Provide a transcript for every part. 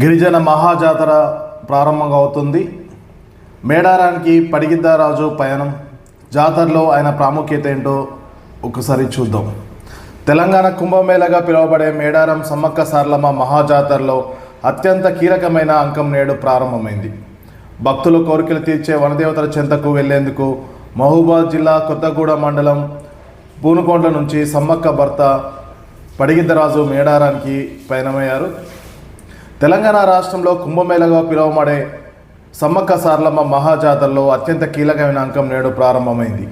గిరిజన మహాజాతర ప్రారంభం అవుతుంది మేడారానికి పడిగిద్దరాజు పయనం. జాతరలో ఆయన ప్రాముఖ్యత ఏంటో ఒకసారి చూద్దాం. తెలంగాణ కుంభమేళగా పిలువబడే మేడారం సమ్మక్క సార్లమ్మ మహాజాతరలో అత్యంత కీలకమైన అంకం నేడు ప్రారంభమైంది. భక్తుల కోరికలు తీర్చే వనదేవతల చెంతకు వెళ్ళేందుకు మహబూబాద్ జిల్లా కొత్తగూడ మండలం పూనుకొండ నుంచి సమ్మక్క భర్త పడిగిద్దరాజు మేడారానికి పయనమయ్యారు. తెలంగాణ రాష్ట్రంలో కుంభమేళగా పిలువబడే సమ్మక్క సార్లమ్మ మహాజాతరలో అత్యంత కీలకమైన అంకం నేడు ప్రారంభమైంది.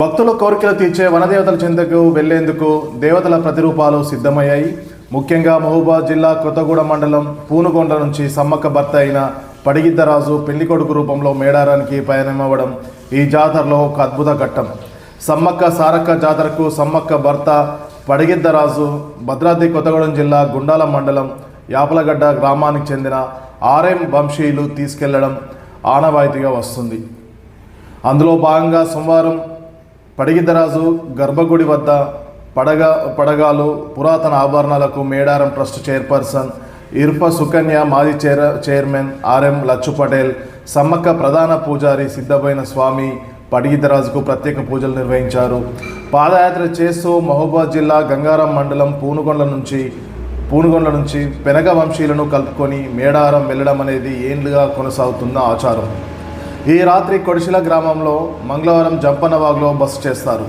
భక్తుల కోరికలు తీర్చే వనదేవతల చెందకు వెళ్ళేందుకు దేవతల ప్రతిరూపాలు సిద్ధమయ్యాయి. ముఖ్యంగా మహబూబాద్ జిల్లా కొత్తగూడ మండలం పూనుకొండ నుంచి సమ్మక్క భర్త అయిన పడిగిద్దరాజు పెళ్ళి కొడుకు రూపంలో మేడారానికి పయనమవ్వడం ఈ జాతరలో ఒక అద్భుత ఘట్టం. సమ్మక్క సారక్క జాతరకు సమ్మక్క భర్త పడిగిద్దరాజు భద్రాద్రి కొత్తగూడెం జిల్లా గుండాల మండలం యాపలగడ్డ గ్రామానికి చెందిన ఆర్ఎం వంశీయులు తీసుకెళ్ళడం ఆనవాయితీగా వస్తుంది. అందులో భాగంగా సోమవారం పడిగిద్దరాజు గర్భగుడి వద్ద పడగ పడగాలు పురాతన ఆభరణాలకు మేడారం ట్రస్ట్ చైర్పర్సన్ ఇర్ఫ సుకన్య మాజీ chair chairman RM Lachhu Patel Sammakka ప్రధాన పూజారి సిద్ధమైన స్వామి పడిగిద్దరాజుకు ప్రత్యేక పూజలు నిర్వహించారు. పాదయాత్ర చేస్తూ మహబూబాద్ జిల్లా గంగారం మండలం పూనుగొండ నుంచి పూనుగొండ్ల నుంచి పెనగ వంశీయులను కలుపుకొని మేడారం వెళ్ళడం అనేది ఏండ్లుగా కొనసాగుతున్న ఆచారం. ఈ రాత్రి కొడిశిల గ్రామంలో మంగళవారం జంపన్నవాగ్లో బస చేస్తారు.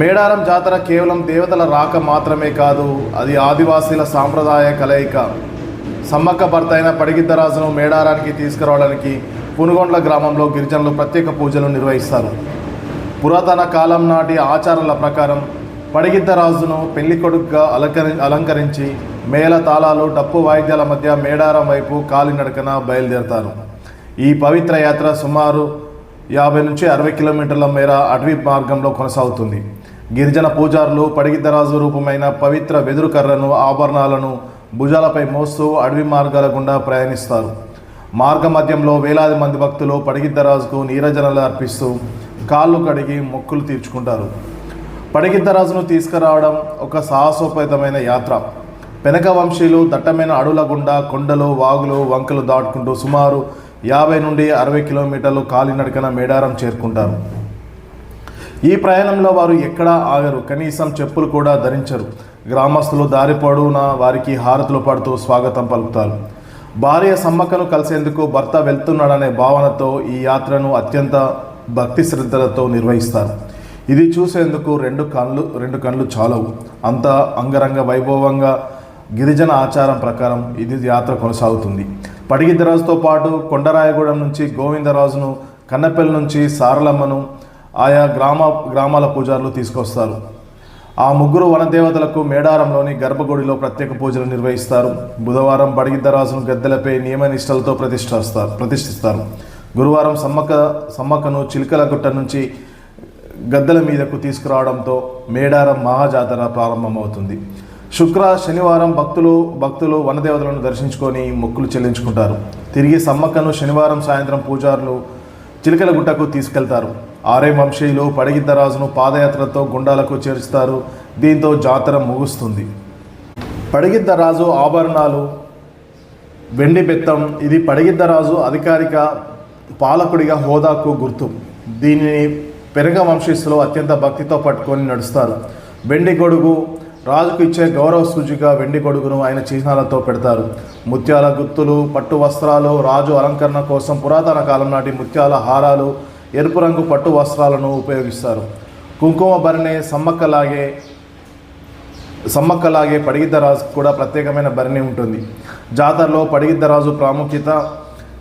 మేడారం జాతర కేవలం దేవతల రాక మాత్రమే కాదు అది ఆదివాసీల సాంప్రదాయ కలయిక. సమ్మక్క భర్త అయిన పడిగిద్దరాజును మేడారానికి తీసుకురావడానికి పునుగొండ్ల గ్రామంలో గిరిజనులు ప్రత్యేక పూజలు నిర్వహిస్తారు. పురాతన కాలం నాటి ఆచారాల ప్రకారం పడిగిద్దరాజును పెళ్ళి కొడుకుగా అలంకరి అలంకరించి మేళ తాళాలు డప్పు వాయిద్యాల మధ్య మేడారం వైపు కాలినడకన బయలుదేరతారు. ఈ పవిత్ర యాత్ర సుమారు యాభై నుంచి అరవై కిలోమీటర్ల మేర అటవీ మార్గంలో కొనసాగుతుంది. గిరిజన పూజారులు పడిగిద్దరాజు రూపమైన పవిత్ర వెదురు కర్రను ఆభరణాలను భుజాలపై మోస్తూ అడవి మార్గాల గుండా ప్రయాణిస్తారు. మార్గ మధ్యంలో వేలాది మంది భక్తులు పడిగిద్దరాజుకు నీరజనలు అర్పిస్తూ కాళ్ళు కడిగి మొక్కులు తీర్చుకుంటారు. పడిగిద్దరాజును తీసుకురావడం ఒక సాహసోపేతమైన యాత్ర. పెనక వంశీలు దట్టమైన అడవుల గుండా కొండలు వాగులు వంకలు దాటుకుంటూ సుమారు యాభై నుండి అరవై కిలోమీటర్లు కాలినడకన మేడారం చేరుకుంటారు. ఈ ప్రయాణంలో వారు ఎక్కడా ఆగరు కనీసం చెప్పులు కూడా ధరించరు. గ్రామస్తులు దారి పొడవునా వారికి హారతులు పడుతూ స్వాగతం పలుకుతారు. భార్య సమ్మక్కను కలిసేందుకు భర్త వెళ్తున్నాడనే భావనతో ఈ యాత్రను అత్యంత భక్తి శ్రద్ధలతో నిర్వహిస్తారు. ఇది చూసేందుకు రెండు కళ్ళు రెండు కళ్ళు చాలవు అంత అంగరంగ వైభవంగా గిరిజన ఆచారం ప్రకారం ఇది యాత్ర కొనసాగుతుంది. పడిగిద్దరాజుతో పాటు కొండరాయగూడెం నుంచి గోవిందరాజును కన్నపల్లి నుంచి సారలమ్మను ఆయా గ్రామ గ్రామాల పూజారులు తీసుకొస్తారు. ఆ ముగ్గురు వనదేవతలకు మేడారంలోని గర్భగుడిలో ప్రత్యేక పూజలు నిర్వహిస్తారు. బుధవారం బడిగిద్దరాజును గద్దెలపై నియమనిష్టలతో ప్రతిష్ఠిస్తారు ప్రతిష్ఠిస్తారు. గురువారం సమ్మక్క సమ్మక్కను చిలుకల గుట్ట నుంచి గద్దల మీదకు తీసుకురావడంతో మేడారం మహాజాతర ప్రారంభమవుతుంది. శుక్ర శనివారం భక్తులు భక్తులు వనదేవతలను దర్శించుకొని మొక్కులు చెల్లించుకుంటారు. తిరిగి సమ్మక్కను శనివారం సాయంత్రం పూజారులు చిలకల గుట్టకు తీసుకెళ్తారు. ఆరే వంశీయులు పడిగిద్దరాజును పాదయాత్రతో గుండాలకు చేర్చుతారు. దీంతో జాతర ముగుస్తుంది. పడిగిద్దరాజు ఆభరణాలు వెండి బెత్తం ఇది పడిగిద్దరాజు అధికారిక పాలకుడిగా హోదాకు గుర్తు. దీనిని పెరగ వంశీస్సులో అత్యంత భక్తితో పట్టుకొని నడుస్తారు. వెండి గొడుగు రాజుకు ఇచ్చే గౌరవ సూచిగా వెండి గొడుగును ఆయన చిహ్నాలతో పెడతారు. ముత్యాల గుత్తులు పట్టు వస్త్రాలు రాజు అలంకరణ కోసం పురాతన కాలం నాటి ముత్యాల హారాలు ఎరుపు రంగు పట్టు వస్త్రాలను ఉపయోగిస్తారు. కుంకుమ భరణి సమ్మక్కలాగే సమ్మక్కలాగే పడిగిద్దరాజుకు కూడా ప్రత్యేకమైన భరణి ఉంటుంది. జాతరలో పడిగిద్దరాజు ప్రాముఖ్యత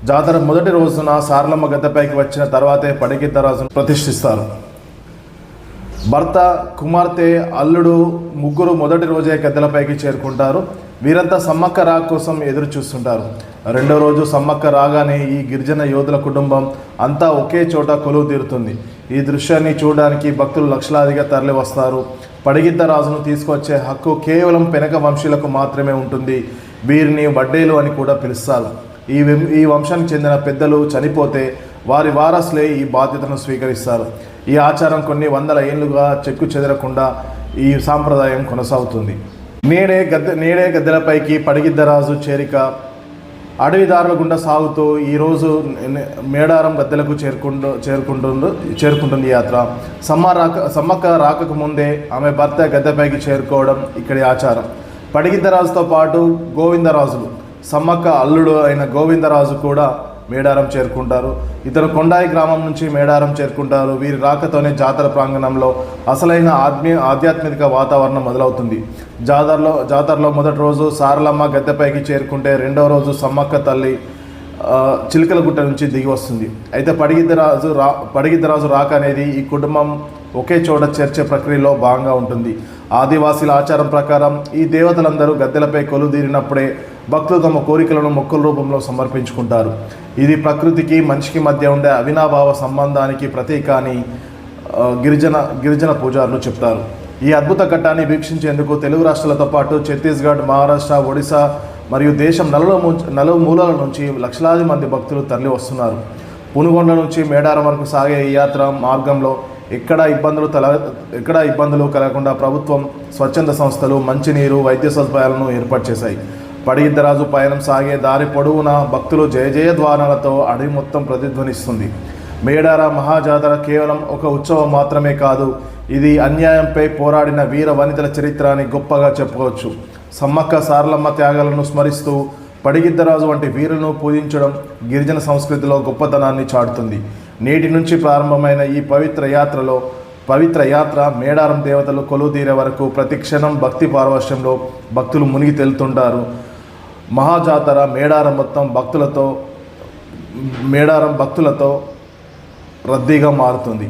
జాతర మొదటి రోజున సారలమ్మ గద్దెపైకి వచ్చిన తర్వాతే పడికిద్దరాజును ప్రతిష్ఠిస్తారు. భర్త కుమార్తె అల్లుడు ముగ్గురు మొదటి రోజే గద్దెలపైకి చేరుకుంటారు. వీరంతా సమ్మక్క రా కోసం ఎదురు చూస్తుంటారు. రెండో రోజు సమ్మక్క రాగానే ఈ గిరిజన యోధుల కుటుంబం అంతా ఒకే చోట కొలువు తీరుతుంది. ఈ దృశ్యాన్ని చూడడానికి భక్తులు లక్షలాదిగా తరలి వస్తారు పడిగిద్ద రాజును తీసుకొచ్చే హక్కు కేవలం పెనక వంశీలకు మాత్రమే ఉంటుంది. వీరిని వడ్డేలు అని కూడా పిలుస్తారు. ఈ ఈ వంశానికి చెందిన పెద్దలు చనిపోతే వారి వారసులే ఈ బాధ్యతను స్వీకరిస్తారు. ఈ ఆచారం కొన్ని వందల ఏళ్ళుగా చెక్కు చెదరకుండా ఈ సాంప్రదాయం కొనసాగుతుంది. నేడే గద్దె నేడే గద్దెలపైకి పడిగిద్దరాజు చేరిక అడవిదారుల గుండా సాగుతూ ఈరోజు మేడారం గద్దెలకు చేరుకుంటూ చేరుకుంటుంది చేరుకుంటుంది యాత్ర. సమ్మ రాక సమ్మక్క రాకకు ముందే ఆమె భర్త గద్దెపైకి చేరుకోవడం ఇక్కడి ఆచారం. పడిగిద్దరాజుతో పాటు గోవిందరాజులు సమ్మక్క అల్లుడు అయిన గోవిందరాజు కూడా మేడారం చేరుకుంటారు. ఇతను కొండాయి గ్రామం నుంచి మేడారం చేరుకుంటారు. వీరి రాకతోనే జాతర ప్రాంగణంలో అసలైన ఆత్మీయ ఆధ్యాత్మిక వాతావరణం మొదలవుతుంది. జాతరలో జాతరలో మొదటి రోజు సారలమ్మ గద్దెపైకి చేరుకుంటే రెండవ రోజు సమ్మక్క తల్లి చిలుకలగుట్ట నుంచి దిగి వస్తుంది. అయితే పడిగిద్దరాజు రా పడిగిద్దరాజు రాక అనేది ఈ కుటుంబం ఒకే చోట చేర్చే ప్రక్రియలో భాగంగా ఉంటుంది. ఆదివాసీల ఆచారం ప్రకారం ఈ దేవతలందరూ గద్దెలపై కొలుదీరినప్పుడే భక్తులు తమ కోరికలను మొక్కుల రూపంలో సమర్పించుకుంటారు. ఇది ప్రకృతికి మనిషికి మధ్య ఉండే అవినాభావ సంబంధానికి ప్రతీక అని గిరిజన గిరిజన పూజారులు చెప్తారు. ఈ అద్భుత ఘట్టాన్ని వీక్షించేందుకు తెలుగు రాష్ట్రాలతో పాటు ఛత్తీస్గఢ్ మహారాష్ట్ర ఒడిశా మరియు దేశం నలుగు నలుగు మూలల నుంచి లక్షలాది మంది భక్తులు తరలి వస్తున్నారు పునుగొండ నుంచి మేడారం వరకు సాగే ఈ యాత్ర మార్గంలో ఎక్కడ ఇబ్బందులు తల ఎక్కడ ఇబ్బందులు కలగకుండా ప్రభుత్వం స్వచ్ఛంద సంస్థలు మంచినీరు వైద్య సదుపాయాలను ఏర్పాటు చేశాయి. పడిగిద్దరాజు పయనం సాగే దారి పొడవునా భక్తులు జయ జయ ద్వారాలతో అడవి మొత్తం ప్రతిధ్వనిస్తుంది. మేడార మహాజాతర కేవలం ఒక ఉత్సవం మాత్రమే కాదు ఇది అన్యాయంపై పోరాడిన వీర వనితల చరిత్ర అని గొప్పగా చెప్పుకోవచ్చు. సమ్మక్క సారలమ్మ త్యాగాలను స్మరిస్తూ పడిగిద్దరాజు వంటి వీరులను పూజించడం గిరిజన సంస్కృతిలో గొప్పతనాన్ని చాటుతుంది. నేటి నుంచి ప్రారంభమైన ఈ పవిత్ర యాత్రలో పవిత్ర యాత్ర మేడారం దేవతలు కొలువుదీరే వరకు ప్రతి క్షణం భక్తి పారవశ్యంలో భక్తులు మునిగి తెలుతుంటారు. మహాజాతర మేడారం మొత్తం భక్తులతో మేడారం భక్తులతో రద్దీగా మారుతుంది.